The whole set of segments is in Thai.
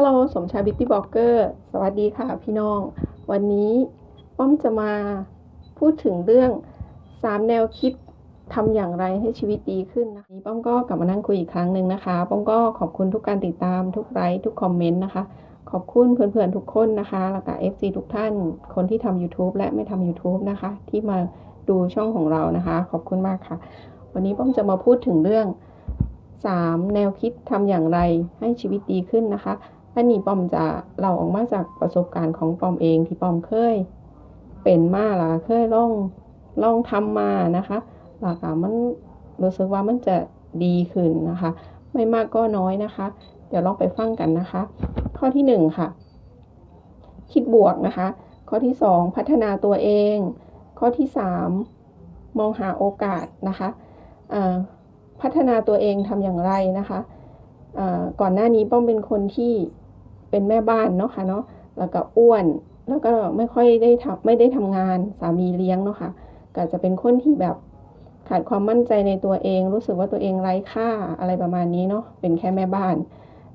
ฮัลโหลสมชายบิ t ตี้บล็อกเกอร์ สวัสดีค่ะพี่น้อง วันนี้ป้อมจะมาพูดถึงเรื่อง 3 แนวคิดทำอย่างไรให้ชีวิตดีขึ้นนะคะนี้ป้อมก็กลับมานั่งคุยอีกครั้งหนึ่งนะคะ ป้อมก็ขอบคุณทุกการติดตามทุกไลค์ทุกคอมเมนต์นะคะ ขอบคุณเพื่อนๆทุกคนนะคะแล้วก็ FC ทุกท่าน คนที่ทำ YouTube และไม่ทำ YouTube นะคะ ที่มาดูช่องของเรานะคะ ขอบคุณมากค่ะ วันนี้ป้อมจะมาพูดถึงเรื่อง 3 แนวคิดทำอย่างไรให้ชีวิตดีขึ้นนะคะ อันนี้ปอมจะเล่าออกมาจากประสบการณ์ของปอมเองที่ปอมเคย เป็นมาล่ะเคยลองลองทำมานะคะหลักมันรู้สึกว่ามันจะดีขึ้นนะคะ ไม่มากก็น้อยนะคะ เดี๋ยวลองไปฟังกันนะคะ ข้อที่หนึ่งค่ะ คิดบวกนะคะ ข้อที่สองพัฒนาตัวเอง ข้อที่สามมองหาโอกาสนะคะพัฒนาตัวเองทำอย่างไรนะคะก่อนหน้านี้ป้อมเป็นคนที่ เป็นแม่บ้านเนาะค่ะเนาะแล้วก็อ้วน แล้วก็ไม่ค่อยได้ทำไม่ได้ทำงานสามีเลี้ยงเนาะค่ะก็จะเป็นคนที่แบบขาดความมั่นใจในตัวเอง รู้สึกว่าตัวเองไร้ค่าอะไรประมาณนี้เนาะเป็นแค่แม่บ้าน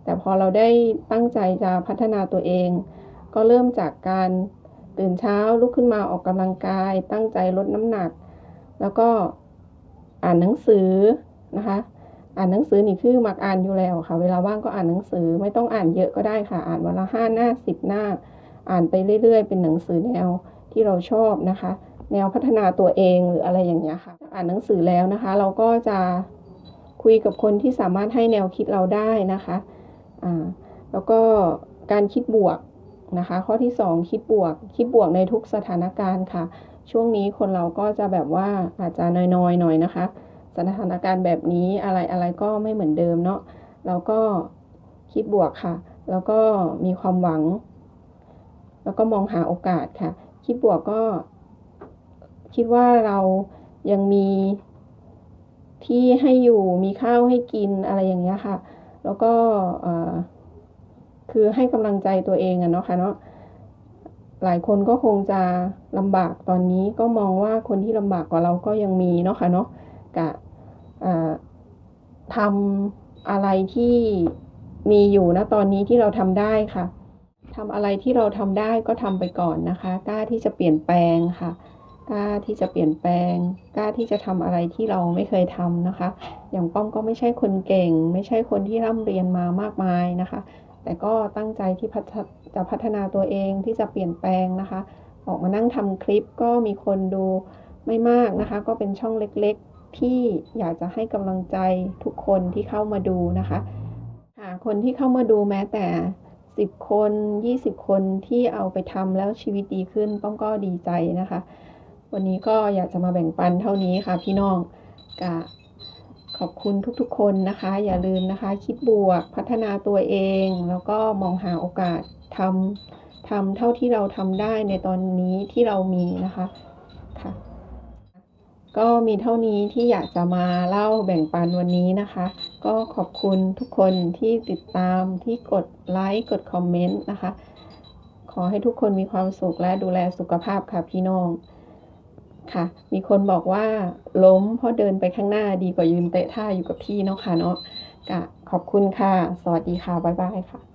แต่พอเราได้ตั้งใจจะพัฒนาตัวเอง ก็เริ่มจากการตื่นเช้าลุกขึ้นมาออกกำลังกาย ตั้งใจลดน้ำหนัก แล้วก็อ่านหนังสือนะคะ อ่านหนังสือนี่คือมักอ่านอยู่แล้วค่ะ เวลาว่างก็อ่านหนังสือไม่ต้องอ่านเยอะก็ได้ค่ะ อ่านวันละห้าหน้าสิบหน้า อ่านไปเรื่อย ๆ เป็นหนังสือแนวที่เราชอบนะคะ แนวพัฒนาตัวเองหรืออะไรอย่างเงี้ยค่ะ อ่านหนังสือแล้วนะคะ เราก็จะคุยกับคนที่สามารถให้แนวคิดเราได้นะคะอ่าแล้วก็การคิดบวกนะคะ ข้อที่ 2 คิดบวก คิดบวกในทุกสถานการณ์ค่ะ ช่วงนี้คนเราก็จะแบบว่าอาจจะน้อยๆหน่อยนะคะ สถานการณ์แบบนี้อะไรอะไรก็ไม่เหมือนเดิมเนาะเราก็คิดบวกค่ะ แล้วก็มีความหวัง แล้วก็มองหาโอกาสค่ะ คิดบวกก็ คิดว่าเรายังมีที่ให้อยู่มีข้าวให้กินอะไรอย่างเงี้ยค่ะ แล้วก็คือให้กำลังใจตัวเองอะเนาะค่ะเนาะหลายคนก็คงจะลำบากตอนนี้ก็มองว่าคนที่ลำบากกว่าเราก็ยังมีเนาะค่ะเนาะกะ ทำอะไรที่มีอยู่นะตอนนี้ที่เราทำได้ค่ะทำอะไรที่เราทำได้ก็ทำไปก่อนนะคะ กล้าที่จะเปลี่ยนแปลงค่ะ กล้าที่จะเปลี่ยนแปลง กล้าที่จะทำอะไรที่เราไม่เคยทำนะคะ อย่างป้อมก็ไม่ใช่คนเก่ง ไม่ใช่คนที่ร่ำเรียนมามากมายนะคะ แต่ก็ตั้งใจที่จะพัฒนาตัวเองที่จะเปลี่ยนแปลงนะคะ ออกมานั่งทำคลิปก็มีคนดูไม่มากนะคะ ก็เป็นช่องเล็กๆ ที่อยากจะให้กำลังใจทุกคนที่เข้ามาดูนะคะ หาคนที่เข้ามาดูแม้แต่สิบคนยี่สิบคนที่เอาไปทำแล้วชีวิตดีขึ้นป้องก็ดีใจนะคะ วันนี้ก็อยากจะมาแบ่งปันเท่านี้ค่ะพี่น้องกะขอบคุณทุกๆ คนนะคะ อย่าลืมนะคะ คิดบวกพัฒนาตัวเอง แล้วก็มองหาโอกาสทำทำเท่าที่เราทำได้ในตอนนี้ที่เรามีนะคะค่ะ ก็มีเท่านี้ที่อยากจะมาเล่าแบ่งปันวันนี้นะคะ ก็ขอบคุณทุกคนที่ติดตามที่กดไลค์กดคอมเมนต์นะคะ ขอให้ทุกคนมีความสุขและดูแลสุขภาพค่ะพี่น้องค่ะ มีคนบอกว่าล้มเพราะเดินไปข้างหน้าดีกว่ายืนเตะท่าอยู่กับที่เนาะค่ะเนาะกะขอบคุณค่ะ สวัสดีค่ะ บ๊ายบายค่ะ